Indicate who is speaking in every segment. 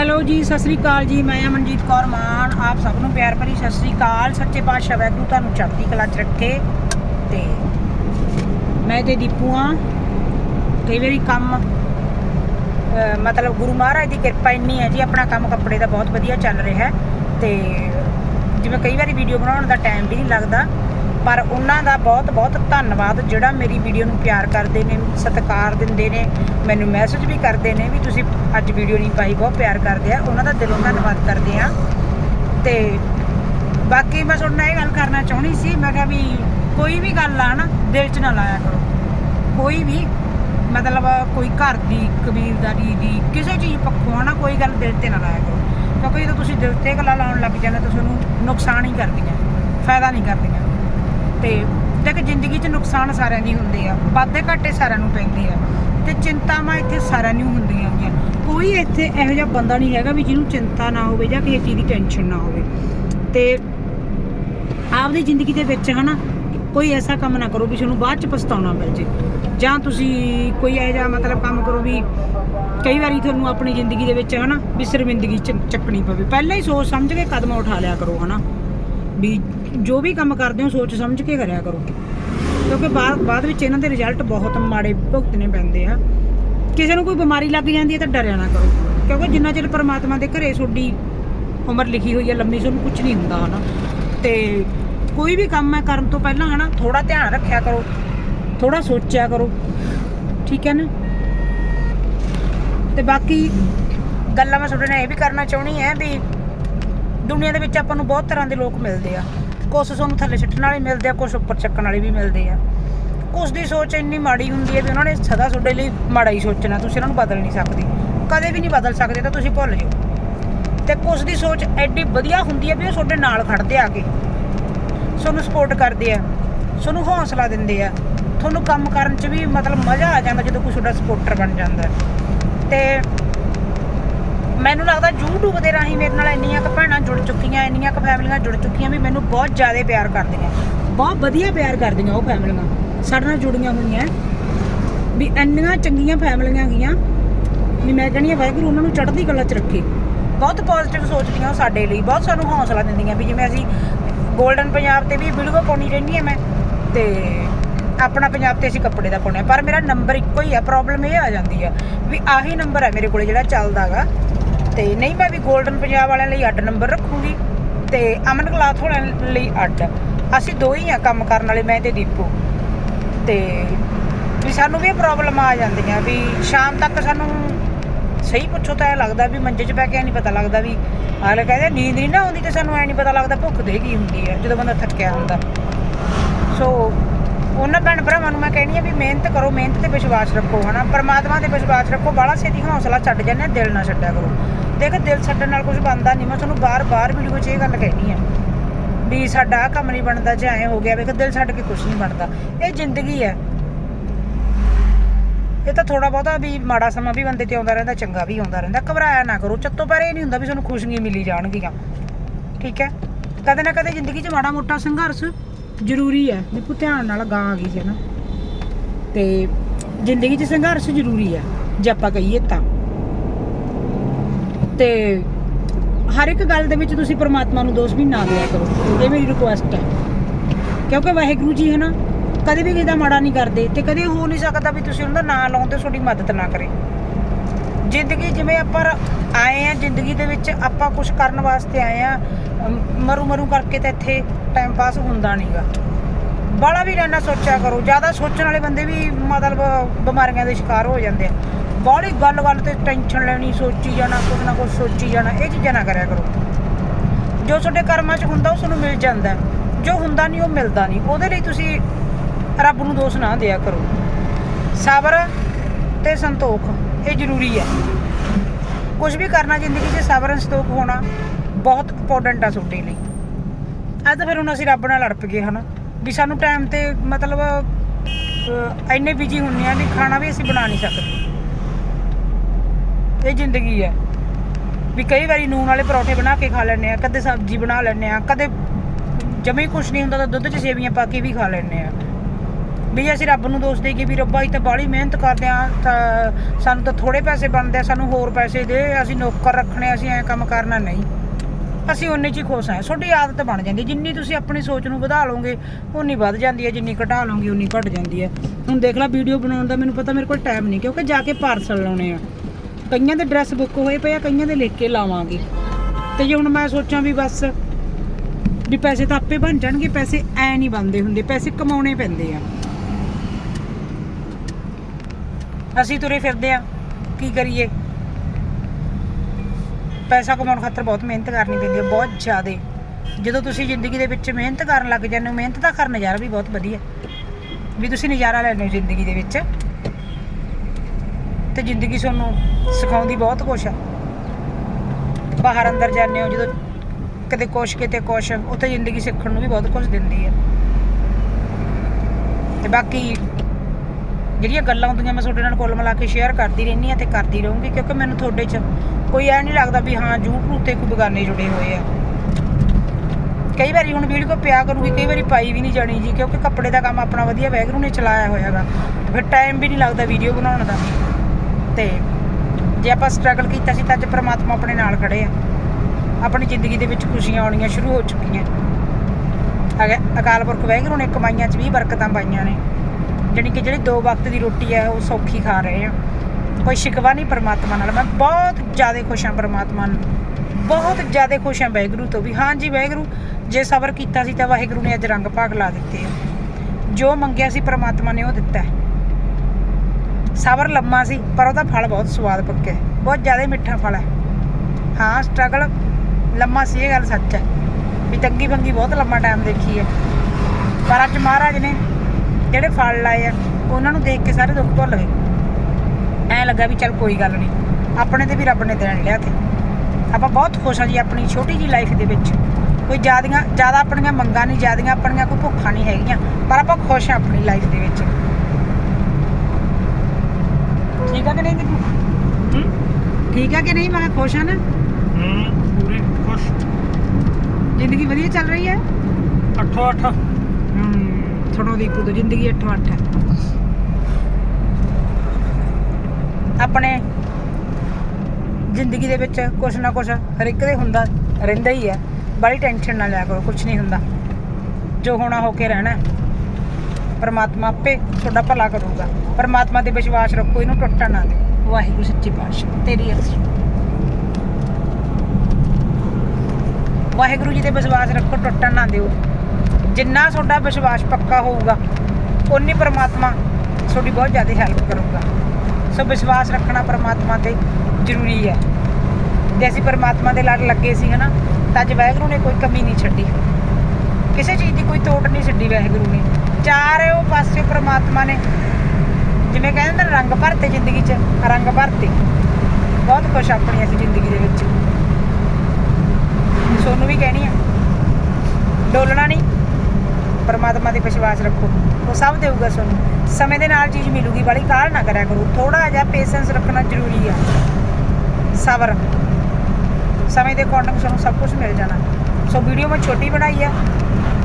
Speaker 1: Hello ਜੀ, ਸਤਿ ਸ੍ਰੀ ਅਕਾਲ ਜੀ, ਮੈਂ ਅਮਨਜੀਤ ਕੌਰ ਮਾਨ। ਆਪ ਸਭ ਨੂੰ ਪਿਆਰ ਭਰੀ ਸਤਿ ਸ੍ਰੀ ਅਕਾਲ। ਸੱਚੇ ਪਾਤਸ਼ਾਹ ਵੈਗਰੂ ਤੁਹਾਨੂੰ ਚੜ੍ਹਦੀ ਕਲਾ 'ਚ ਰੱਖੇ ਤੇ ਮੈਂ ਤੇ ਦੀਪੂ ਆ ਕਈ ਵਾਰੀ ਕੰਮ ਮਤਲਬ ਗੁਰੂ ਮਹਾਰਾਜ ਦੀ ਕਿਰਪਾ ਇੰਨੀ ਹੈ ਜੀ, ਆਪਣਾ ਕੰਮ ਕੱਪੜੇ ਦਾ ਬਹੁਤ ਵਧੀਆ ਚੱਲ ਰਿਹਾ ਹੈ ਤੇ ਜਿਵੇਂ ਕਈ ਵਾਰੀ ਵੀਡੀਓ ਬਣਾਉਣ ਦਾ ਟਾਈਮ ਵੀ ਨਹੀਂ ਲੱਗਦਾ। ਪਰ ਉਹਨਾਂ ਦਾ ਬਹੁਤ ਬਹੁਤ ਧੰਨਵਾਦ ਜਿਹੜਾ ਮੇਰੀ ਵੀਡੀਓ ਨੂੰ ਪਿਆਰ ਕਰਦੇ ਨੇ, ਸਤਿਕਾਰ ਦਿੰਦੇ ਨੇ, ਮੈਨੂੰ ਮੈਸੇਜ ਵੀ ਕਰਦੇ ਨੇ ਵੀ ਤੁਸੀਂ ਅੱਜ ਵੀਡੀਓ ਨਹੀਂ ਪਾਈ, ਬਹੁਤ ਪਿਆਰ ਕਰਦੇ ਆ। ਉਹਨਾਂ ਦਾ ਦਿਲੋਂ ਧੰਨਵਾਦ ਕਰਦੇ ਆ। ਤੇ ਬਾਕੀ ਮੈਂ ਤੁਹਾਡੇ ਨਾਲ ਇਹ ਗੱਲ ਕਰਨਾ ਚਾਹੁੰਦੀ ਸੀ, ਮੈਂ ਕਿਹਾ ਵੀ ਕੋਈ ਵੀ ਗੱਲ ਆ ਨਾ, ਦਿਲ 'ਚ ਨਾ ਲਾਇਆ ਕਰੋ। ਕੋਈ ਵੀ, ਮਤਲਬ ਕੋਈ ਘਰ ਦੀ ਕਬੀਲਦਾਰੀ ਦੀ ਕਿਸੇ ਚੀਜ਼ ਪੱਖੋਂ ਨਾ, ਕੋਈ ਗੱਲ ਦਿਲ ਤੇ ਨਾ ਲਾਇਆ ਕਰੋ। ਕਿਉਂਕਿ ਜਦੋਂ ਤੁਸੀਂ ਦਿਲ ਤੇ ਗੱਲਾਂ ਲਾਉਣ ਲੱਗ ਜਾਂਦੇ ਤਾਂ ਤੁਹਾਨੂੰ ਨੁਕਸਾਨ ਹੀ ਕਰਦੀਆਂ, ਫਾਇਦਾ ਨਹੀਂ ਕਰਦੀਆਂ। ਤੇ ਦੇਖ ਜ਼ਿੰਦਗੀ 'ਚ ਨੁਕਸਾਨ ਸਾਰਿਆਂ ਦੀ ਹੁੰਦੇ ਆ, ਵਾਧੇ ਘਾਟੇ ਸਾਰਿਆਂ ਨੂੰ ਪੈਂਦੇ ਆ ਤੇ ਚਿੰਤਾਵਾਂ ਇੱਥੇ ਸਾਰਿਆਂ ਨੂੰ ਹੁੰਦੀਆਂ ਗੀਆਂ ਕੋਈ ਇੱਥੇ ਇਹੋ ਜਿਹਾ ਬੰਦਾ ਨਹੀਂ ਹੈਗਾ ਵੀ ਜਿਹਨੂੰ ਚਿੰਤਾ ਨਾ ਹੋਵੇ ਜਾਂ ਕਿਸੇ ਚੀਜ਼ ਦੀ ਟੈਨਸ਼ਨ ਨਾ ਹੋਵੇ। ਤੇ ਆਪਦੀ ਜ਼ਿੰਦਗੀ ਦੇ ਵਿੱਚ ਹਨਾ, ਕੋਈ ਐਸਾ ਕੰਮ ਨਾ ਕਰੋ ਵੀ ਤੁਹਾਨੂੰ ਬਾਅਦ ਚ ਪਛਤਾਉਣਾ ਪੈ ਜੇ। ਜਾਂ ਤੁਸੀਂ ਕੋਈ ਇਹੋ ਜਿਹਾ ਮਤਲਬ ਕੰਮ ਕਰੋ ਵੀ ਕਈ ਵਾਰੀ ਤੁਹਾਨੂੰ ਆਪਣੀ ਜ਼ਿੰਦਗੀ ਦੇ ਵਿੱਚ ਹਨਾ, ਵੀ ਸ਼ਰਮਿੰਦਗੀ ਚ ਚੱਕਣੀ ਪਵੇ। ਪਹਿਲਾਂ ਹੀ ਸੋਚ ਸਮਝ ਕੇ ਕਦਮ ਉਠਾ ਲਿਆ ਕਰੋ ਹਨਾ, ਵੀ ਜੋ ਵੀ ਕੰਮ ਕਰਦੇ ਹੋ, ਸੋਚ ਸਮਝ ਕੇ ਕਰਿਆ ਕਰੋ। ਕਿਉਂਕਿ ਬਾਅਦ ਬਾਅਦ ਵਿੱਚ ਇਹਨਾਂ ਦੇ ਰਿਜ਼ਲਟ ਬਹੁਤ ਮਾੜੇ ਭੁਗਤਣੇ ਪੈਂਦੇ ਆ। ਕਿਸੇ ਨੂੰ ਕੋਈ ਬਿਮਾਰੀ ਲੱਗ ਜਾਂਦੀ ਹੈ ਤਾਂ ਡਰਿਆ ਨਾ ਕਰੋ। ਕਿਉਂਕਿ ਜਿੰਨਾ ਚਿਰ ਪਰਮਾਤਮਾ ਦੇ ਘਰੇ ਤੁਹਾਡੀ ਉਮਰ ਲਿਖੀ ਹੋਈ ਹੈ, ਲੰਮੀ ਤੁਹਾਨੂੰ ਕੁਝ ਨਹੀਂ ਹੁੰਦਾ, ਹਨਾ? ਤੇ ਕੋਈ ਵੀ ਕੰਮ ਹੈ ਕਰਨ ਤੋਂ ਪਹਿਲਾਂ, ਹਨਾ ਥੋੜਾ ਧਿਆਨ ਰੱਖਿਆ ਕਰੋ। ਥੋੜਾ ਸੋਚਿਆ ਕਰੋ। ਠੀਕ ਹੈ ਨਾ? ਤੇ ਬਾਕੀ ਗੱਲਾਂ ਮੈਂ ਤੁਹਾਡੇ ਨਾਲ ਇਹ ਵੀ ਕਰਨਾ ਚਾਹੁੰਦੀ ਹੈ ਵੀ ਦੁਨੀਆ ਦੇ ਵਿੱਚ ਆਪਾਂ ਨੂੰ ਬਹੁਤ ਤਰ੍ਹਾਂ ਦੇ ਲੋਕ ਮਿਲਦੇ ਆ। ਕੁਛ ਤੁਹਾਨੂੰ ਥੱਲੇ ਸਿੱਟਣ ਵਾਲੇ ਮਿਲਦੇ ਆ, ਕੁਛ ਉੱਪਰ ਚੱਕਣ ਵਾਲੇ ਵੀ ਮਿਲਦੇ ਆ। ਕੁਛ ਦੀ ਸੋਚ ਇੰਨੀ ਮਾੜੀ ਹੁੰਦੀ ਹੈ ਵੀ ਉਹਨਾਂ ਨੇ ਸਦਾ ਤੁਹਾਡੇ ਲਈ ਮਾੜਾ ਹੀ ਸੋਚਣਾ, ਤੁਸੀਂ ਉਹਨਾਂ ਨੂੰ ਬਦਲ ਨਹੀਂ ਸਕਦੇ। ਕਦੇ ਵੀ ਨਹੀਂ ਬਦਲ ਸਕਦੇ, ਤਾਂ ਤੁਸੀਂ ਭੁੱਲ ਜਾਓ। ਤੇ ਕੁਛ ਦੀ ਸੋਚ ਐਡੀ ਵਧੀਆ ਹੁੰਦੀ ਹੈ ਵੀ ਉਹ ਤੁਹਾਡੇ ਨਾਲ ਖੜਦੇ ਆ ਕੇ। ਤੁਹਾਨੂੰ ਸਪੋਰਟ ਕਰਦੇ ਆ, ਤੁਹਾਨੂੰ ਹੌਸਲਾ ਦਿੰਦੇ ਆ। ਤੁਹਾਨੂੰ ਕੰਮ ਕਰਨ 'ਚ ਵੀ ਮਤਲਬ ਮਜ਼ਾ ਆ ਜਾਂਦਾ ਜਦੋਂ ਕੋਈ ਤੁਹਾਡਾ ਸਪੋਰਟਰ ਬਣ ਜਾਂਦਾ। ਹੈ। ਤੇ ਮੈਨੂੰ ਲੱਗਦਾ YouTube ਦੇ ਰਾਹੀਂ ਮੇਰੇ ਨਾਲ ਇੰਨੀਆਂ ਕੁ ਭੈਣਾਂ ਜੁੜ ਚੁੱਕੀਆਂ, ਇੰਨੀਆਂ ਕੁ ਫੈਮਲੀਆਂ ਜੁੜ ਚੁੱਕੀਆਂ ਵੀ ਮੈਨੂੰ ਬਹੁਤ ਜ਼ਿਆਦਾ ਪਿਆਰ ਕਰਦੀਆਂ। ਬਹੁਤ ਵਧੀਆ ਪਿਆਰ ਕਰਦੀਆਂ ਉਹ ਫੈਮਲੀਆਂ। ਸਾਡੇ ਨਾਲ ਜੁੜੀਆਂ ਹੋਈਆਂ। ਵੀ ਇੰਨੀਆਂ ਚੰਗੀਆਂ ਫੈਮਲੀਆਂ ਗਈਆਂ ਵੀ ਮੈਂ ਕਹਿੰਦੀ ਹਾਂ, ਵਾਹਿਗੁਰੂ ਉਹਨਾਂ ਨੂੰ ਚੜ੍ਹਦੀ ਕਲਾ 'ਚ ਰੱਖੇ। ਬਹੁਤ ਪੋਜ਼ਿਟਿਵ ਸੋਚਦੀਆਂ ਉਹ ਸਾਡੇ ਲਈ। ਬਹੁਤ ਸਾਨੂੰ ਹੌਸਲਾ ਦਿੰਦੀਆਂ ਵੀ ਜਿਵੇਂ ਅਸੀਂ 골ਡਨ ਪੰਜਾਬ ਤੇ ਵੀ ਵੀਡੀਓ ਪਾਉਣੀ ਰਹਿੰਦੀ ਹਾਂ ਮੈਂ ਤੇ ਆਪਣਾ ਪੰਜਾਬ ਤੇ ਅਸੀਂ ਕੱਪੜੇ ਦਾ ਪਾਉਣੇ। ਆ। ਪਰ ਮੇਰਾ ਨੰਬਰ ਇੱਕੋ ਹੀ ਆ। ਪ੍ਰੋਬਲਮ ਇਹ ਆ ਜਾਂਦੀ ਆ ਵੀ ਆਹੀ ਨੰਬਰ ਹੈ ਮੇਰੇ ਕੋਲੇ ਜਿਹੜਾ ਚੱਲਦਾਗਾ ਤੇ ਨਹੀਂ ਮੈਂ ਵੀ 골ਡਨ ਪੰਜਾਬ ਵਾਲਿਆਂ ਲਈ ਅੱਡ ਨੰਬਰ ਰੱਖੂਗੀ ਤੇ ਅਮਨ ਕਲਾਥ ਵਾਲਿਆਂ ਲਈ ਅੱਡ। ਅਸੀਂ ਦੋ ਹੀ ਆ ਕੰਮ ਕਰਨ ਵਾਲੇ ਮੈਂ ਤੇ ਦੀਪੂ। ਤੇ ਵੀ ਸਾਨੂੰ ਵੀ ਇਹ ਪ੍ਰੋਬਲਮ ਆ ਜਾਂਦੀਆਂ ਵੀ ਸ਼ਾਮ ਤੱਕ ਸਾਨੂੰ ਸਹੀ ਪੁੱਛੋ ਤਾਂ ਇਹ ਲੱਗਦਾ ਵੀ ਮੰਜੇ 'ਚ ਪੈ ਕੇ ਨਹੀਂ ਪਤਾ ਲੱਗਦਾ ਵੀ ਹਾਲੇ ਕਹਿੰਦੇ ਨੀਂਦ ਨਹੀਂ ਨਾ ਆਉਂਦੀ ਤੇ ਸਾਨੂੰ ਐ ਨਹੀਂ ਪਤਾ ਲੱਗਦਾ ਭੁੱਖ ਦੇ ਕੀ ਹੁੰਦੀ ਹੈ ਜਦੋਂ ਬੰਦਾ ਥੱਕਿਆ ਹੁੰਦਾ। ਸੋ ਉਹਨਾਂ ਭੈਣ ਭਰਾਵਾਂ ਨੂੰ ਮੈਂ ਕਹਿਣੀ ਆ ਵੀ ਮਿਹਨਤ ਕਰੋ ਮਿਹਨਤ ਤੇ ਵਿਸ਼ਵਾਸ ਰੱਖੋ ਹਨਾ। ਪਰਮਾਤਮਾ ਤੇ ਵਿਸ਼ਵਾਸ ਰੱਖੋ ਬਾਹਲਾ ਛੇਤੀ ਹੌਸਲਾ ਛੱਡ ਜਾਂਦੇ ਆ, ਦਿਲ ਨਾ ਛੱਡਿਆ ਕਰੋ। ਦੇਖ, ਦਿਲ ਛੱਡਣ ਨਾਲ ਕੁਝ ਬਣਦਾ ਨਹੀਂ। ਮੈਂ ਤੁਹਾਨੂੰ ਬਾਰ-ਬਾਰ ਵੀਡੀਓ 'ਚ ਇਹ ਗੱਲ ਕਹਿਣੀ ਆ ਵੀ ਸਾਡਾ ਆਹ ਕੰਮ ਨਹੀਂ ਬਣਦਾ, ਜੇ ਐ ਹੋ ਗਿਆ, ਵੇਖ, ਦਿਲ ਛੱਡ ਕੇ ਕੁਝ ਨਹੀਂ ਬਣਦਾ। ਇਹ ਜ਼ਿੰਦਗੀ ਹੈ ਇਹ ਤਾਂ ਥੋੜਾ ਬਹੁਤਾ ਵੀ ਮਾੜਾ ਸਮਾਂ ਵੀ ਬੰਦੇ ਤੇ ਆਉਂਦਾ ਰਹਿੰਦਾ, ਚੰਗਾ ਵੀ ਆਉਂਦਾ ਰਹਿੰਦਾ। ਘਬਰਾਇਆ ਨਾ ਕਰੋ, ਚੱਤੋ ਪਰ ਇਹ ਨਹੀਂ ਹੁੰਦਾ ਵੀ ਤੁਹਾਨੂੰ ਖੁਸ਼ੀਆਂ ਮਿਲੀ ਜਾਣਗੀਆਂ। ਠੀਕ ਹੈ? ਕਦੇ ਨਾ ਕਦੇ ਜ਼ਿੰਦਗੀ 'ਚ ਮਾੜਾ ਮੋਟਾ ਸੰਘਰਸ਼ ਜ਼ਰੂਰੀ ਹੈ। ਦੇਖੋ, ਧਿਆਨ ਨਾਲ ਗਾਂ ਆ ਗਈ ਸੀ ਨਾ। ਤੇ ਜ਼ਿੰਦਗੀ 'ਚ ਸੰਘਰਸ਼ ਜ਼ਰੂਰੀ ਹੈ, ਜੇ ਆਪਾਂ ਕਹੀਏ ਤਾਂ। ਤੇ ਹਰ ਇੱਕ ਗੱਲ ਦੇ ਵਿੱਚ ਤੁਸੀਂ ਪ੍ਰਮਾਤਮਾ ਨੂੰ ਦੋਸ਼ ਵੀ ਨਾ ਦਿਆ ਕਰੋ। ਇਹ ਮੇਰੀ ਰਿਕੁਐਸਟ ਹੈ। ਕਿਉਂਕਿ ਵਾਹਿਗੁਰੂ ਜੀ ਹੈ ਨਾ ਕਦੇ ਵੀ ਕਿਸੇ ਦਾ ਮਾੜਾ ਨਹੀਂ ਕਰਦੇ ਤੇ ਕਦੇ ਹੋ ਨਹੀਂ ਸਕਦਾ ਵੀ ਤੁਸੀਂ ਉਹਨਾਂ ਦਾ ਨਾਂ ਲਾਉਂਦੇ ਤੁਹਾਡੀ ਮਦਦ ਨਾ ਕਰੇ। ਜ਼ਿੰਦਗੀ ਜਿਵੇਂ ਆਪਾਂ ਆਏ ਆ ਜ਼ਿੰਦਗੀ ਦੇ ਵਿੱਚ ਆਪਾਂ ਕੁਝ ਕਰਨ ਵਾਸਤੇ ਆਏ ਆ ਮਰੂ ਮਰੂ ਕਰਕੇ ਤਾਂ ਇੱਥੇ ਟਾਈਮ ਪਾਸ ਹੁੰਦਾ ਨਹੀਂਗਾ ਬਾਲਾ ਵੀ ਰਹਿਣਾ ਸੋਚਿਆ ਕਰੋ, ਜ਼ਿਆਦਾ ਸੋਚਣ ਵਾਲੇ ਬੰਦੇ ਵੀ ਮਤਲਬ ਬਿਮਾਰੀਆਂ ਦੇ ਸ਼ਿਕਾਰ ਹੋ ਜਾਂਦੇ ਆ। ਬਾਹਲੀ ਗੱਲ ਗੱਲ ਤੇ ਟੈਨਸ਼ਨ ਲੈਣੀ, ਸੋਚੀ ਜਾਣਾ ਕੁਝ ਨਾ ਕੁਝ ਸੋਚੀ ਜਾਣਾ, ਇਹ ਚੀਜ਼ਾਂ ਨਾ ਕਰਿਆ ਕਰੋ। ਜੋ ਤੁਹਾਡੇ ਕਰਮਾਂ 'ਚ ਹੁੰਦਾ, ਉਹ ਨੂੰ ਮਿਲ ਜਾਂਦਾ ਜੋ ਹੁੰਦਾ ਨਹੀਂ, ਉਹ ਮਿਲਦਾ ਨਹੀਂ। ਉਹਦੇ ਲਈ ਤੁਸੀਂ ਰੱਬ ਨੂੰ ਦੋਸ਼ ਨਾ ਦਿਆ ਕਰੋ। ਸਬਰ ਤੇ ਸੰਤੋਖ, ਇਹ ਜ਼ਰੂਰੀ ਹੈ। ਕੁਝ ਵੀ ਕਰਨਾ ਜ਼ਿੰਦਗੀ 'ਚ, ਸਬਰ ਸੰਤੋਖ ਹੋਣਾ ਬਹੁਤ ਇੰਪੋਰਟੈਂਟ ਆ ਤੁਹਾਡੇ ਲਈ। ਅੱਜ ਫਿਰ ਹੁਣ ਅਸੀਂ ਰੱਬ ਨਾਲ ਲੜ ਪਏ ਹਨਾ? ਵੀ ਸਾਨੂੰ ਟਾਈਮ ਤੇ ਮਤਲਬ ਇੰਨੇ ਬਿਜ਼ੀ ਹੁੰਨੇ ਆ ਵੀ ਖਾਣਾ ਵੀ ਅਸੀਂ ਬਣਾ ਨਹੀਂ ਸਕਦੇ। ਇਹ ਜ਼ਿੰਦਗੀ ਹੈ। ਵੀ ਕਈ ਵਾਰੀ ਨੂਨ ਵਾਲੇ ਪਰੌਠੇ ਬਣਾ ਕੇ ਖਾ ਲੈਂਦੇ ਆ ਕਦੇ ਸਬਜ਼ੀ ਬਣਾ ਲੈਂਦੇ ਆ ਕਦੇ ਜਮੇ ਕੁਛ ਨਹੀਂ ਹੁੰਦਾ ਤਾਂ ਦੁੱਧ 'ਚ ਸੇਵੀਆਂ ਪਾ ਕੇ ਵੀ ਖਾ ਲੈਂਦੇ ਆ ਵੀ ਅਸੀਂ ਰੱਬ ਨੂੰ ਦੋਸ਼ ਦੇਈਏ ਵੀ ਰੱਬਾ, ਅਸੀਂ ਤਾਂ ਬਾਹਲੀ ਮਿਹਨਤ ਕਰਦੇ ਆ ਤਾਂ ਸਾਨੂੰ ਤਾਂ ਥੋੜੇ ਪੈਸੇ ਬਣਦੇ ਆ, ਸਾਨੂੰ ਹੋਰ ਪੈਸੇ ਦੇ, ਅਸੀਂ ਨੌਕਰ ਰੱਖਣੇ ਅਸੀਂ ਐ ਕੰਮ ਕਰਨਾ ਨਹੀਂ। ਅਸੀਂ ਉਨੇ ਚ ਹੀ ਖੁਸ਼ ਆ ਤੁਹਾਡੀ ਆਦਤ ਬਣ ਜਾਂਦੀ ਜਿੰਨੀ ਤੁਸੀਂ ਆਪਣੀ ਸੋਚ ਨੂੰ ਵਧਾ ਲਓਗੇ ਉਨੀ ਵੱਧ ਜਾਂਦੀ ਹੈ, ਜਿੰਨੀ ਘਟਾ ਲਓਗੇ ਉਨੀ ਘਟ ਜਾਂਦੀ ਹੈ। ਹੁਣ ਦੇਖ ਲੈ, ਵੀਡੀਓ ਬਣਾਉਣ ਦਾ ਮੈਨੂੰ ਪਤਾ ਮੇਰੇ ਕੋਲ ਟਾਈਮ ਨਹੀਂ, ਕਿਉਂਕਿ ਜਾ ਕੇ ਪਾਰਸਲ ਲਾਉਣੇ ਆ। ਕਈਆਂ ਦੇ ਡਰੈਸ ਬੁੱਕ ਹੋਏ ਪਏ ਆ, ਕਈਆਂ ਦੇ ਲਿਖ ਕੇ ਲਾਵਾਂਗੇ। ਤੇ ਜੇ ਹੁਣ ਮੈਂ ਸੋਚਾਂ ਵੀ ਬਸ ਵੀ ਪੈਸੇ ਤਾਂ ਆਪੇ ਬਣ ਜਾਣਗੇ, ਪੈਸੇ ਐ ਨਹੀਂ ਬਣਦੇ ਹੁੰਦੇ, ਪੈਸੇ ਕਮਾਉਣੇ ਪੈਂਦੇ ਆ। ਅਸੀਂ ਤੁਰੇ ਫਿਰਦੇ ਆ, ਕੀ ਕਰੀਏ? ਪੈਸਾ ਕਮਾਉਣ ਖਾਤਰ ਬਹੁਤ ਮਿਹਨਤ ਕਰਨੀ ਪੈਂਦੀ ਹੈ ਬਹੁਤ ਜ਼ਿਆਦੇ। ਜਦੋਂ ਤੁਸੀਂ ਜ਼ਿੰਦਗੀ ਦੇ ਵਿੱਚ ਮਿਹਨਤ ਕਰਨ ਲੱਗ ਜਾਂਦੇ ਹੋ, ਮਿਹਨਤ ਦਾ ਕਰਨ ਨਜ਼ਾਰਾ ਵੀ ਬਹੁਤ ਵਧੀਆ। ਵੀ ਤੁਸੀਂ ਨਜ਼ਾਰਾ ਲੈਂਦੇ ਹੋ ਜ਼ਿੰਦਗੀ ਦੇ ਵਿੱਚ। ਤੇ ਜ਼ਿੰਦਗੀ ਤੁਹਾਨੂੰ ਸਿਖਾਉਂਦੀ ਬਹੁਤ ਕੁਛ ਆ। ਬਾਹਰ ਅੰਦਰ ਜਾਂਦੇ ਹੋ, ਜਦੋਂ ਕਦੇ ਕੁਛ, ਕਿਤੇ ਕੁਛ, ਉੱਥੇ ਜ਼ਿੰਦਗੀ ਸਿੱਖਣ ਨੂੰ ਵੀ ਬਹੁਤ ਕੁਝ ਦਿੰਦੀ ਹੈ ਤੇ ਬਾਕੀ ਜਿਹੜੀਆਂ ਗੱਲਾਂ ਹੁੰਦੀਆਂ ਮੈਂ ਤੁਹਾਡੇ ਨਾਲ ਕੁੱਲ ਮਿਲਾ ਕੇ ਸ਼ੇਅਰ ਕਰਦੀ ਰਹਿੰਦੀ ਆ ਤੇ ਕਰਦੀ ਰਹੂੰਗੀ, ਕਿਉਂਕਿ ਮੈਨੂੰ ਤੁਹਾਡੇ ਚ ਕੋਈ ਐ ਨਹੀਂ ਲੱਗਦਾ ਵੀ ਹਾਂ YouTube ਉੱਤੇ ਕੋਈ ਬਗਾਨੇ ਜੁੜੇ ਹੋਏ ਆ। ਕਈ ਵਾਰੀ ਹੁਣ ਵੀਡੀਓ ਪਿਆ ਕਰੂਗੀ, ਕਈ ਵਾਰੀ ਪਾਈ ਵੀ ਨਹੀਂ ਜਾਣੀ ਜੀ, ਕਿਉਂਕਿ ਕੱਪੜੇ ਦਾ ਕੰਮ ਆਪਣਾ ਵਧੀਆ ਵੈਗਰੂ ਨੇ ਚਲਾਇਆ ਹੋਇਆਗਾ ਫਿਰ ਟਾਈਮ ਵੀ ਨਹੀਂ ਲੱਗਦਾ ਵੀਡੀਓ ਬਣਾਉਣ ਦਾ। ਤੇ ਜੇ ਆਪਾਂ ਸਟਰਗਲ ਕੀਤਾ ਸੀ ਤਾਂ ਅੱਜ ਪ੍ਰਮਾਤਮਾ ਆਪਣੇ ਨਾਲ ਖੜੇ ਆ। ਆਪਣੀ ਜ਼ਿੰਦਗੀ ਦੇ ਵਿੱਚ ਖੁਸ਼ੀਆਂ ਆਉਣੀਆਂ ਸ਼ੁਰੂ ਹੋ ਚੁੱਕੀਆਂ। ਅਗ- ਅਕਾਲ ਪੁਰਖ ਵਾਹਿਗੁਰੂ ਨੇ ਕਮਾਈਆਂ 'ਚ ਵੀ ਬਰਕਤਾਂ ਪਾਈਆਂ ਨੇ। ਜਾਣੀ ਕਿ ਜਿਹੜੀ ਦੋ ਵਕਤ ਦੀ ਰੋਟੀ ਹੈ ਉਹ ਸੌਖੀ ਖਾ ਰਹੇ ਆ। ਕੋਈ ਸ਼ਿਕਵਾ ਨਹੀਂ ਪਰਮਾਤਮਾ ਨਾਲ। ਮੈਂ ਬਹੁਤ ਜ਼ਿਆਦਾ ਖੁਸ਼ ਹਾਂ ਪਰਮਾਤਮਾ ਨੂੰ ਬਹੁਤ ਜ਼ਿਆਦਾ ਖੁਸ਼ ਹਾਂ ਵਾਹਿਗੁਰੂ ਤੋਂ ਵੀ। ਹਾਂਜੀ ਵਾਹਿਗੁਰੂ, ਜੇ ਸਬਰ ਕੀਤਾ ਸੀ ਤਾਂ ਵਾਹਿਗੁਰੂ ਨੇ ਅੱਜ ਰੰਗ ਭਾਗ ਲਾ ਦਿੱਤੇ ਆ। ਜੋ ਮੰਗਿਆ ਸੀ ਪਰਮਾਤਮਾ ਨੇ ਉਹ ਦਿੱਤਾ ਹੈ। ਸਬਰ ਲੰਮਾ ਸੀ, ਪਰ ਉਹਦਾ ਫਲ ਬਹੁਤ ਸਵਾਦ ਪੱਕਿਆ ਬਹੁਤ ਜ਼ਿਆਦਾ ਮਿੱਠਾ ਫਲ ਹੈ। ਹਾਂ ਸਟਰਗਲ ਲੰਮਾ ਸੀ ਇਹ ਗੱਲ ਸੱਚ ਹੈ। ਵੀ ਤੰਗੀ ਬੰਗੀ ਬਹੁਤ ਲੰਮਾ ਟਾਈਮ ਦੇਖੀ ਹੈ। ਪਰ ਅੱਜ ਮਹਾਰਾਜ ਨੇ ਜਿਹੜੇ ਫਲ ਲਾਏ ਆ, ਉਹਨਾਂ ਨੂੰ ਦੇਖ ਕੇ ਸਾਰੇ ਦੁੱਖ ਭੁੱਲ ਗਏ। ਐਂ ਲੱਗਾ ਵੀ ਚੱਲ ਕੋਈ ਗੱਲ ਨਹੀਂ। ਆਪਣੇ ਤੇ ਵੀ ਰੱਬ ਨੇ ਦੇਣ ਲਿਆ ਤੇ ਆਪਾਂ ਬਹੁਤ ਖੁਸ਼ ਹਾਂ ਜੀ ਆਪਣੀ ਛੋਟੀ ਜੀ ਲਾਈਫ ਦੇ ਵਿੱਚ। ਕੋਈ ਜ਼ਿਆਦੀਆਂ ਜ਼ਿਆਦਾ ਆਪਣੀਆਂ ਮੰਗਾਂ ਨਹੀਂ, ਜ਼ਿਆਦੀਆਂ ਆਪਣੀਆਂ ਕੋਈ ਭੁੱਖਾਂ ਨਹੀਂ ਹੈਗੀਆਂ। ਪਰ ਆਪਾਂ ਖੁਸ਼ ਹਾਂ ਆਪਣੀ ਲਾਈਫ ਦੇ ਵਿੱਚ ਠੀਕ ਆ ਕਿ ਨਹੀਂ ਦੀਪੂ? ਹੂੰ ਠੀਕ ਆ ਕਿ ਨਹੀਂ? ਮੈਂ ਕਿਹਾ ਖੁਸ਼ ਹਾਂ ਨਾ?
Speaker 2: ਹੂੰ ਪੂਰੀ ਖੁਸ਼।
Speaker 1: ਜ਼ਿੰਦਗੀ ਵਧੀਆ ਚੱਲ ਰਹੀ ਹੈ?
Speaker 2: ਅੱਠੋ ਅੱਠ।
Speaker 1: ਹੂੰ ਥੋੜਾ ਦੀਪੂ ਤੋਂ ਜ਼ਿੰਦਗੀ ਅੱਠੋ ਅੱਠ ਹੈ। ਆਪਣੇ ਜ਼ਿੰਦਗੀ ਦੇ ਵਿੱਚ ਕੁਛ ਨਾ ਕੁਛ ਹਰ ਇੱਕ ਦੇ ਹੁੰਦਾ ਰਹਿੰਦਾ ਹੀ ਹੈ। ਬੜੀ ਟੈਨਸ਼ਨ ਨਾ ਲਿਆ ਕਰੋ ਕੁਛ ਨਹੀਂ ਹੁੰਦਾ। ਜੋ ਹੋਣਾ ਹੋ ਕੇ ਰਹਿਣਾ। ਪਰਮਾਤਮਾ ਆਪੇ ਤੁਹਾਡਾ ਭਲਾ ਕਰੂਗਾ। ਪਰਮਾਤਮਾ ਤੇ ਵਿਸ਼ਵਾਸ ਰੱਖੋ ਇਹਨੂੰ ਟੁੱਟਣ ਨਾ ਦਿਓ। ਵਾਹਿਗੁਰੂ ਸੱਚੇ ਪਾਤਸ਼ਾਹ, ਤੇਰੀ ਅਰਜ਼। ਵਾਹਿਗੁਰੂ ਜੀ ਤੇ ਵਿਸ਼ਵਾਸ ਰੱਖੋ, ਟੁੱਟਣ ਨਾ ਦਿਓ। ਜਿੰਨਾ ਤੁਹਾਡਾ ਵਿਸ਼ਵਾਸ ਪੱਕਾ ਹੋਊਗਾ ਉਨੀ ਪਰਮਾਤਮਾ ਤੁਹਾਡੀ ਬਹੁਤ ਜ਼ਿਆਦਾ ਹੈਲਪ ਕਰੂਗਾ। ਸੋ ਵਿਸ਼ਵਾਸ ਰੱਖਣਾ ਪਰਮਾਤਮਾ ਤੇ ਜ਼ਰੂਰੀ ਹੈ। ਜੇ ਅਸੀਂ ਪਰਮਾਤਮਾ ਦੇ ਲੜ ਲੱਗੇ ਸੀ, ਹਨਾ, ਤਾਂ ਅੱਜ ਵਾਹਿਗੁਰੂ ਨੇ ਕੋਈ ਕਮੀ ਨਹੀਂ ਛੱਡੀ। ਕਿਸੇ ਚੀਜ਼ ਦੀ ਕੋਈ ਤੋੜ ਨਹੀਂ ਛੱਡੀ ਵਾਹਿਗੁਰੂ ਨੇ। ਚਾਰੇ ਉਹ ਪਾਸੇ ਪਰਮਾਤਮਾ ਨੇ ਜਿਵੇਂ ਕਹਿੰਦੇ ਨੇ, ਰੰਗ ਭਰਤੇ ਜ਼ਿੰਦਗੀ 'ਚ, ਰੰਗ ਭਰਤੇ। ਬਹੁਤ ਖੁਸ਼ ਆਪਣੀ ਅਸੀਂ ਜ਼ਿੰਦਗੀ ਦੇ ਵਿੱਚ। ਸੋਨੂੰ ਵੀ ਕਹਿਣੀ ਆ, ਡੋਲਣਾ ਨਹੀਂ, ਪਰਮਾਤਮਾ ਤੇ ਵਿਸ਼ਵਾਸ ਰੱਖੋ। ਉਹ ਸਭ ਦੇਊਗਾ ਤੁਹਾਨੂੰ ਸਮੇਂ ਦੇ ਨਾਲ ਚੀਜ਼ ਮਿਲੂਗੀ ਬੜੀ ਕਾਲ ਨਾ ਕਰਿਆ ਕਰੋ। ਥੋੜਾ ਜਿਹਾ ਪੇਸ਼ੈਂਸ ਰੱਖਣਾ ਜ਼ਰੂਰੀ ਆ। ਸਬਰ। ਸਮੇਂ ਦੇ ਅਕੋਰਡਿੰਗ ਤੁਹਾਨੂੰ ਸਭ ਕੁਝ ਮਿਲ ਜਾਣਾ। ਸੋ ਵੀਡੀਓ ਮੈਂ ਛੋਟੀ ਬਣਾਈ ਆ,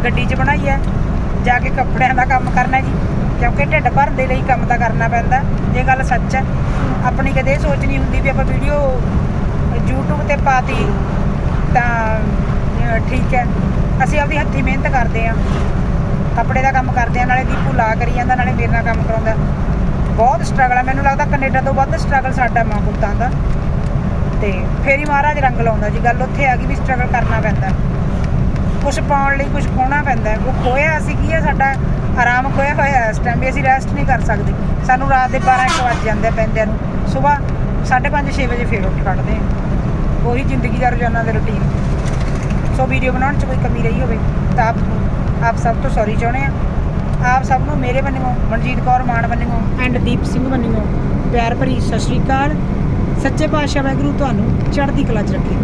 Speaker 1: ਗੱਡੀ 'ਚ ਬਣਾਈ ਆ, ਜਾ ਕੇ ਕੱਪੜਿਆਂ ਦਾ ਕੰਮ ਕਰਨਾ ਜੀ। ਕਿਉਂਕਿ ਢਿੱਡ ਭਰ ਦੇ ਲਈ ਕੰਮ ਤਾਂ ਕਰਨਾ ਪੈਂਦਾ। ਇਹ ਗੱਲ ਸੱਚ ਹੈ। ਆਪਣੀ ਕਦੇ ਇਹ ਸੋਚ ਨਹੀਂ ਹੁੰਦੀ ਵੀ ਆਪਾਂ ਵੀਡੀਓ YouTube ਤੇ ਪਾਤੀ ਤਾਂ ਠੀਕ ਹੈ। ਅਸੀਂ ਆਪਦੀ ਹੱਥੀਂ ਮਿਹਨਤ ਕਰਦੇ ਆ ਕੱਪੜੇ ਦਾ ਕੰਮ ਕਰਦੇ ਆ ਨਾਲੇ ਦੀਪੂ ਲਾ ਕਰੀ ਜਾਂਦਾ, ਨਾਲੇ ਮੇਰੇ ਨਾਲ ਕੰਮ ਕਰਾਉਂਦਾ। ਬਹੁਤ ਸਟਰਗਲ ਹੈ ਮੈਨੂੰ ਲੱਗਦਾ ਕੈਨੇਡਾ ਤੋਂ ਵੱਧ ਸਟਰਗਲ ਸਾਡਾ ਮਾਂ ਪੁੱਤਾਂ ਦਾ। ਤੇ ਫੇਰ ਹੀ ਮਹਾਰਾਜ ਰੰਗ ਲਾਉਂਦਾ ਜੀ। ਗੱਲ ਉੱਥੇ ਆ ਗਈ ਵੀ ਸਟਰਗਲ ਕਰਨਾ ਪੈਂਦਾ। ਕੁਝ ਪਾਉਣ ਲਈ ਕੁਝ ਖੋਣਾ ਪੈਂਦਾ। ਉਹ ਖੋਇਆ ਅਸੀਂ ਕੀ ਹੈ ਸਾਡਾ ਆਰਾਮ ਖੋਇਆ ਹੋਇਆ ਇਸ ਟਾਈਮ ਵੀ ਅਸੀਂ ਰੈਸਟ ਨਹੀਂ ਕਰ ਸਕਦੇ। ਸਾਨੂੰ ਰਾਤ ਦੇ 12 1 ਵੱਜ ਜਾਂਦੇ ਪੈਂਦਿਆਂ ਨੂੰ। ਸਵੇਰ 5:30 6 ਵਜੇ ਫੇਰ ਉੱਠ ਖੜਦੇ ਆ। ਉਹੀ ਜ਼ਿੰਦਗੀ ਦਾ ਰੋਜ਼ਾਨਾ ਦਾ ਰੁਟੀਨ। ਸੋ ਵੀਡੀਓ ਬਣਾਉਣ 'ਚ ਕੋਈ ਕਮੀ ਰਹੀ ਹੋਵੇ, ਤਾਂ ਆਪ ਆਪ ਸਭ ਤੋਂ ਸੌਰੀ ਚਾਹੁੰਦੇ ਆ। ਆਪ ਸਭ ਨੂੰ ਮੇਰੇ ਵੱਲੋਂ, ਮਨਜੀਤ ਕੌਰ ਮਾਨ ਵੱਲੋਂ ਐਂਡ ਦੀਪ ਸਿੰਘ ਵੱਲੋਂ ਪਿਆਰ ਭਰੀ ਸਤਿ ਸ਼੍ਰੀ ਅਕਾਲ। ਸੱਚੇ ਪਾਤਸ਼ਾਹ ਵਾਹਿਗੁਰੂ ਤੁਹਾਨੂੰ ਚੜ੍ਹਦੀ ਕਲਾ 'ਚ ਰੱਖੇ।